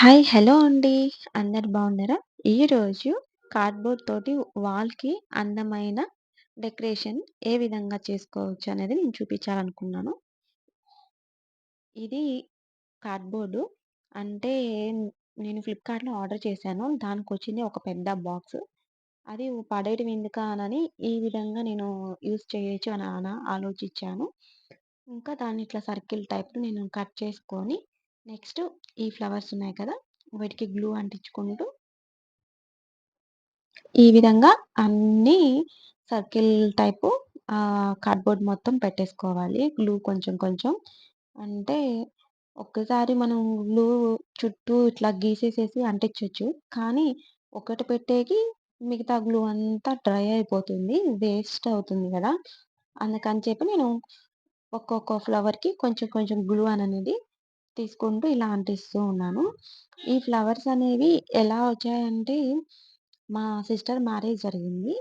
Hi! Hello అండి. అందరు బాగున్నారా? ఈరోజు కార్డ్‌బోర్డ్ తోటి వాల్‌కి అందమైన డెకరేషన్ ఏ విధంగా చేసుకోవచ్చు అనేది నేను చూపించాలనుకున్నాను. ఇది కార్డ్‌బోర్డు అంటే నేను ఫ్లిప్‌కార్ట్‌లో ఆర్డర్ చేశాను. దానికొచ్చింది ఒక పెద్ద బాక్స్. అది పడేయడం ఎందుకనని ఈ విధంగా నేను యూజ్ చేయొచ్చు అని ఆలోచించాను. ఇంకా దాన్ని ఇట్లా సర్కిల్ టైప్‌లో నేను కట్ చేసుకొని నెక్స్ట్ ఈ ఫ్లవర్స్ ఉన్నాయి కదా! వీటికి గ్లూ అంటించుకుంటూ ఈ విధంగా అన్నీ సర్కిల్ టైపు కార్డ్‌బోర్డ్ మొత్తం పెట్టేసుకోవాలి. గ్లూ కొంచెం కొంచెం. అంటే ఒక్కసారి మనం గ్లూ చుట్టూ ఇట్లా గీసేసేసి అంటించవచ్చు కానీ ఒకటి పెట్టేకి మిగతా గ్లూ అంతా డ్రై అయిపోతుంది. వేస్ట్ అవుతుంది కదా అందుకని చెప్పి నేను ఒక్కొక్క ఫ్లవర్‌కి కొంచెం కొంచెం గ్లూ అనేది తీసుకుంటూ ఇలా అంటిస్తూ ఉన్నాను. ఈ ఫ్లవర్స్ అనేవి ఎలా వచ్చాయంటే మా సిస్టర్ మ్యారేజ్ జరిగింది.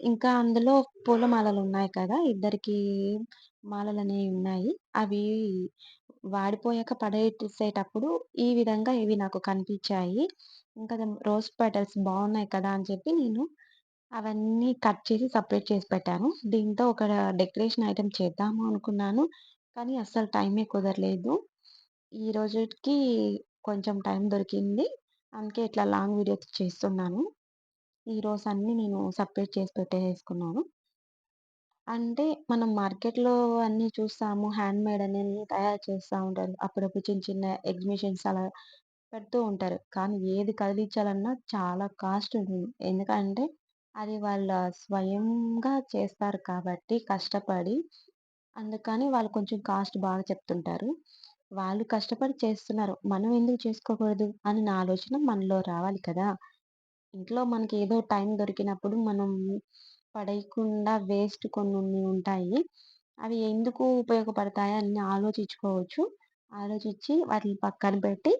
ఇంకా అందులో పూల మాలలున్నాయి కదా! ఇద్దరికీ మాలలనేవి ఉన్నాయి. అవి వాడిపోయాక పడేసేటప్పుడు ఈ విధంగా ఇవి నాకు కనిపించాయి. ఇంకా రోజ్ పెటల్స్ బాగున్నాయి కదా! అని చెప్పి నేను అవన్నీ కట్ చేసి సపరేట్ చేసి పెట్టాను. దీంతో ఒక డెకరేషన్ ఐటెం చేద్దాము అనుకున్నాను. కానీ అస్సలు టైమే కుదరలేదు. ఈ రోజుకి కొంచెం టైం దొరికింది. అందుకే ఇట్లా లాంగ్ వీడియోస్ చేస్తున్నాను. ఈరోజు అన్నీ నేను సపరేట్ చేసి పెట్టేసుకున్నాను. అంటే మనం మార్కెట్‌లో అన్నీ చూస్తాము. హ్యాండ్ మేడ్ అనేది తయారు చేస్తూ ఉంటారు. అప్పుడప్పుడు చిన్న చిన్న ఎగ్జిబిషన్స్ అలా పెడుతూ ఉంటారు. కానీ ఏది కదిలించాలన్నా చాలా కాస్ట్ ఉంటుంది. ఎందుకంటే అది వాళ్ళ స్వయంగా చేస్తారు కాబట్టి కష్టపడి. అందుకని వాళ్ళు కొంచెం కాస్ట్ బాగా చెప్తుంటారు. వాళ్ళు కష్టపడి చేస్తున్నారు. మనం ఎందుకు చేసుకోకూడదు అని నా ఆలోచన మనలో రావాలి కదా! ఇంట్లో మనకి ఏదో టైం దొరికినప్పుడు మనం పడేయకుండా వేస్ట్ కొన్ని ఉంటాయి. అవి ఎందుకు ఉపయోగపడతాయి అని ఆలోచించుకోవచ్చు. ఆలోచించి వాటిని పక్కన పెట్టి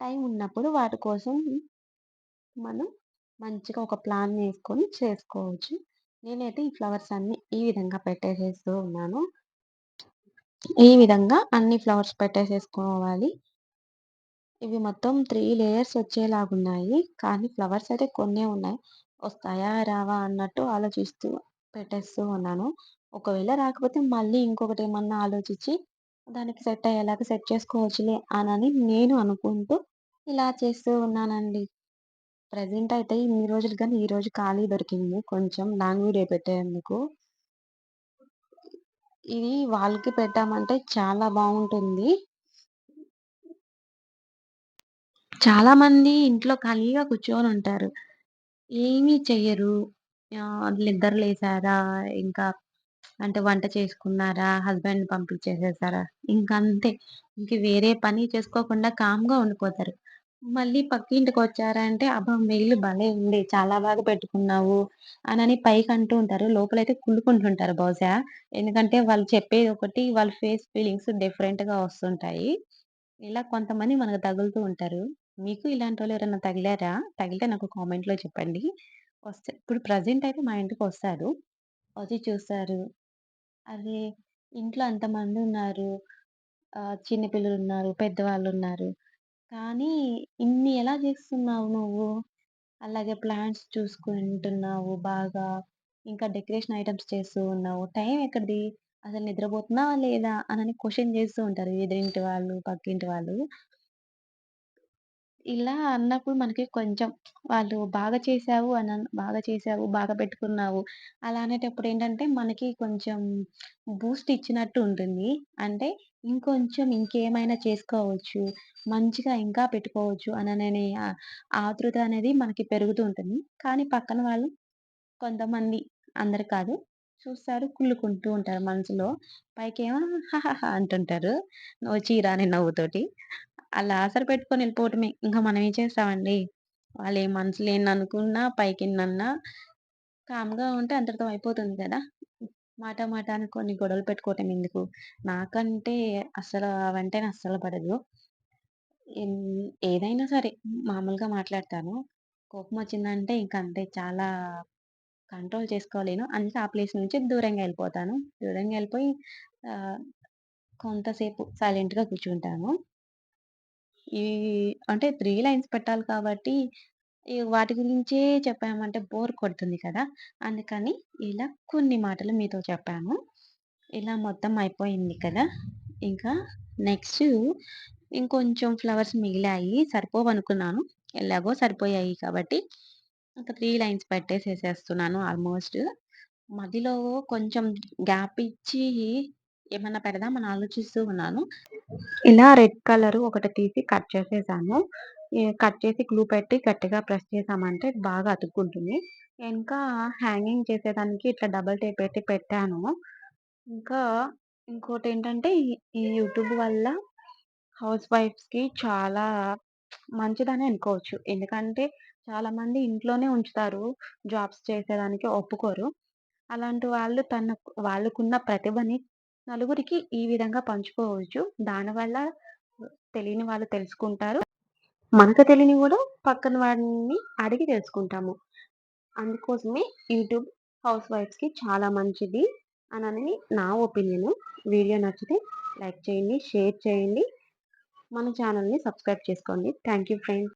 టైం ఉన్నప్పుడు వాటి కోసం మనం మంచిగా ఒక ప్లాన్ వేసుకొని చేసుకోవచ్చు. నేనైతే ఈ ఫ్లవర్స్ అన్నీ ఈ విధంగా పెట్టేసేస్తూ ఉన్నాను. ఈ విధంగా అన్ని ఫ్లవర్స్ పెట్టేసేసుకోవాలి. ఇవి మొత్తం త్రీ లేయర్స్ వచ్చేలాగున్నాయి. కానీ ఫ్లవర్స్ అయితే కొన్నే ఉన్నాయి. వస్తాయా? రావా? అన్నట్టు ఆలోచిస్తూ పెట్టేస్తూ ఉన్నాను. ఒకవేళ రాకపోతే మళ్ళీ ఇంకొకటి ఏమన్నా ఆలోచించి దానికి సెట్ అయ్యేలాగా సెట్ చేసుకోవచ్చులే అనని నేను అనుకుంటూ ఇలా చేస్తూ ఉన్నానండి. ప్రజెంట్ అయితే ఇన్ని రోజులు కానీ ఈరోజు ఖాళీ దొరికింది. కొంచెం లాంగ్ వీడియో పెట్టేందుకు. ఇది వాల్‌కి పెట్టామంటే చాలా బాగుంటుంది చాలా మంది ఇంట్లో ఖాళీగా కూర్చొనుంటారు. ఏమీ చెయ్యరు. నిద్ర లేసారా, ఇంకా అంటే వంట చేసుకున్నారా, హస్బెండ్ పంపించేసేసారా, ఇంకంతే. ఇంక వేరే పని చేసుకోకుండా కామ్‌గా ఉండిపోతారు. మళ్ళీ పక్కింటికొచ్చారంటే, "అబ్బా! మెయిల్ భలే ఉంది. చాలా బాగా పెట్టుకున్నావు" అనని అంటూ ఉంటారు. లోపలైతే కుళ్ళుకుంటుంటారు బహుశా. ఎందుకంటే వాళ్ళు చెప్పేది ఒకటి, వాళ్ళ ఫేస్ ఫీలింగ్స్ డిఫరెంట్‌గా వస్తుంటాయి. ఇలా కొంతమంది మనకు తగులుతూ ఉంటారు. మీకు ఇలాంటోళ్ళు ఎవరైనా తగిలారా? తగిలితే నాకు కామెంట్‌లో చెప్పండి. వస్తే ఇప్పుడు ప్రెజెంట్ అయితే మా ఇంటికొస్తారు. వచ్చి చూస్తారు. అరే ఇంట్లో అంతమందున్నారు. ఆహ్, చిన్న పిల్లలున్నారు, పెద్దవాళ్ళున్నారు. కానీ ఇన్ని ఎలా చేస్తున్నావు నువ్వు? అలాగే ప్లాంట్స్ చూసుకుంటున్నావు బాగా. ఇంకా డెకరేషన్ ఐటెమ్స్ చేస్తూ ఉన్నావు. టైం ఎక్కడిది? అసలు నిద్రపోతున్నావా లేదా? అనని క్వెషన్ చేస్తూ ఉంటారు ఎదురింటి వాళ్ళు, పక్కింటి వాళ్ళు. ఇలా అన్నప్పుడు మనకి కొంచెం వాళ్ళు బాగా చేశావు అనన్ బాగా చేశావు, బాగా పెట్టుకున్నావు. అలా అనేటప్పుడేంటంటే మనకి కొంచెం బూస్ట్ ఇచ్చినట్టు ఉంటుంది. అంటే ఇంకొంచెం ఇంకేమైనా చేసుకోవచ్చు. మంచిగా ఇంకా పెట్టుకోవచ్చు అనననే ఆహ్, ఆతృత అనేది మనకి పెరుగుతూ ఉంటుంది. కానీ పక్కన వాళ్ళు కొంతమంది అందరు కాదు. చూస్తారు, కుళ్ళుకుంటూ ఉంటారు మనసులో. పైకేమో హాహాహా అంటుంటారు. వచ్చి రాని నవ్వుతోటి. అలా ఆసర పెట్టుకొని ఎళ్ళిపోవటమే. ఇంకా మనం ఏం చేస్తామండి? వాళ్ళు ఏం మనసులో ఎన్ననుకున్నా, పైకెన్నన్నా కామ్‌గా ఉంటే అంతటితో అయిపోతుంది కదా! మాట మాట అనుకోని గొడవలు పెట్టుకోవటం ఎందుకు? నాకంటే అస్సలు అవంటేనే అస్సలు పడదు. ఎన్ ఏదైనా సరే మామూలుగా మాట్లాడతాను. కోపమొచ్చిందంటే ఇంక అంతే చాలా కంట్రోల్ చేసుకోలేను. అందుకే ఆ ప్లేస్ నుంచి దూరంగా ఎళ్ళిపోతాను. దూరంగా ఎళ్ళిపోయి ఆహ్, కొంతసేపు సైలెంట్‌గా కూర్చుంటాను. ఈ అంటే 3 లైన్స్ పెట్టాలి కాబట్టి ఈ వాటి గురించే చెప్పామంటే బోర్ కొడుతుంది కదా! అందుకని ఇలా కొన్ని మాటలు మీతో చెప్పాను. ఇలా మొత్తం అయిపోయింది కదా! ఇంకా నెక్స్ట్ ఇంకొంచెం ఫ్లవర్స్ మిగిలాయి. సరిపోవనుకున్నాను. ఎలాగో సరిపోయాయి కాబట్టి ఒక త్రీ లైన్స్ పెట్టేసేసేస్తున్నాను ఆల్మోస్ట్. మధ్యలో కొంచెం గ్యాప్ ఇచ్చి ఏమన్నా పెడదామని ఆలోచిస్తూ ఉన్నాను. ఇలా రెడ్ కలర్ ఒకటి తీసి కట్ చేసేసాను. కట్ చేసి గ్లూ పెట్టి గట్టిగా ప్రెస్ చేసామంటే బాగా అతుక్కుంటుంది. ఇంకా హ్యాంగింగ్ చేసేదానికి ఇట్లా డబుల్ టేప్ పెట్టి పెట్టాను. ఇంకా ఇంకోటి ఏంటంటే ఈ యూట్యూబ్ వల్ల హౌస్ వైఫ్స్‌కి చాలా మంచిదని అనుకోవచ్చు. ఎందుకంటే చాలామంది ఇంట్లోనే ఉంచుతారు. జాబ్స్ చేసేదానికి ఒప్పుకోరు. అలాంటి వాళ్ళు తన వాళ్ళకున్న ప్రతిభని నలుగురికి ఈ విధంగా పంచుకోవచ్చు. దానివల్ల తెలియని వాళ్ళు తెలుసుకుంటారు. మనకు తెలియని కూడా పక్కన వాడిని అడిగి తెలుసుకుంటాము. అందుకోసమే యూట్యూబ్ హౌస్ వైఫ్స్‌కి చాలా మంచిది అని నా ఒపీనియను. వీడియో నచ్చితే లైక్ చేయండి, షేర్ చేయండి. మన ఛానల్ని సబ్స్క్రైబ్ చేసుకోండి. Thank you friends.